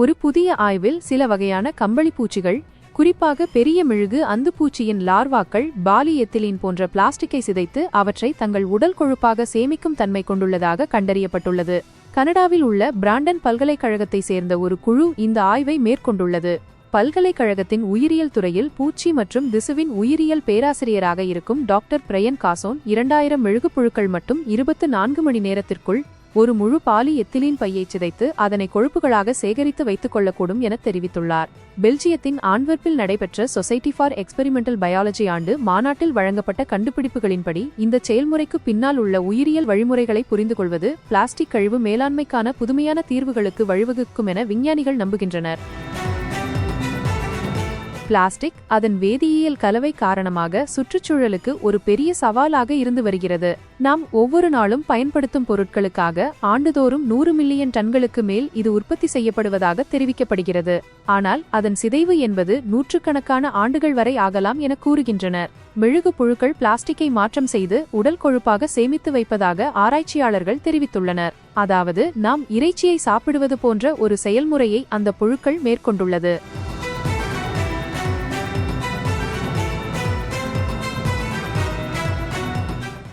ஒரு புதிய ஆய்வில் சில வகையான கம்பளி பூச்சிகள் குறிப்பாக பெரிய மெழுகு அந்துப்பூச்சியின் லார்வாக்கள் பாலி எத்திலீன் போன்ற பிளாஸ்டிக்கை சிதைத்து அவற்றை தங்கள் உடல் கொழுப்பாக சேமிக்கும் தன்மை கொண்டுள்ளதாக கண்டறியப்பட்டுள்ளது. கனடாவில் உள்ள பிராண்டன் பல்கலைக்கழகத்தை சேர்ந்த ஒரு குழு இந்த ஆய்வை மேற்கொண்டுள்ளது. பல்கலைக்கழகத்தின் உயிரியல் துறையில் பூச்சி மற்றும் திசுவின் உயிரியல் பேராசிரியராக இருக்கும் டாக்டர் பிரயன் காசோன் இரண்டாயிரம் மெழுகுப்புழுக்கள் மட்டும் இருபத்து நான்கு மணி நேரத்திற்குள் ஒரு முழு பாலி எத்திலீன் பையை சிதைத்து அதனை கொழுப்புகளாக சேகரித்து வைத்துக் கொள்ளக்கூடும் என தெரிவித்துள்ளார். பெல்ஜியத்தின் ஆன்வெர்ப்பில் நடைபெற்ற சொசைட்டி ஃபார் எக்ஸ்பெரிமெண்டல் பயாலஜி ஆண்டு மாநாட்டில் வழங்கப்பட்ட கண்டுபிடிப்புகளின்படி இந்த செயல்முறைக்கு பின்னால் உள்ள உயிரியல் வழிமுறைகளை புரிந்து கொள்வது பிளாஸ்டிக் கழிவு மேலாண்மைக்கான புதுமையான தீர்வுகளுக்கு வழிவகுக்கும் என விஞ்ஞானிகள் நம்புகின்றனர். பிளாஸ்டிக் அதன் வேதியியல் கலவை காரணமாக சுற்றுச்சூழலுக்கு ஒரு பெரிய சவாலாக இருந்து வருகிறது. நாம் ஒவ்வொரு நாளும் பயன்படுத்தும் பொருட்களுக்காக ஆண்டுதோறும் நூறு மில்லியன் டன்களுக்கு மேல் இது உற்பத்தி செய்யப்படுவதாக தெரிவிக்கப்படுகிறது. ஆனால் அதன் சிதைவு என்பது நூற்றுக்கணக்கான ஆண்டுகள் வரை ஆகலாம் என கூறுகின்றனர். மெழுகு புழுக்கள் பிளாஸ்டிக்கை மாற்றம் செய்து உடல் கொழுப்பாக சேமித்து வைப்பதாக ஆராய்ச்சியாளர்கள் தெரிவித்துள்ளனர். அதாவது நாம் இறைச்சியை சாப்பிடுவது போன்ற ஒரு செயல்முறையை அந்த புழுக்கள் மேற்கொண்டுள்ளது.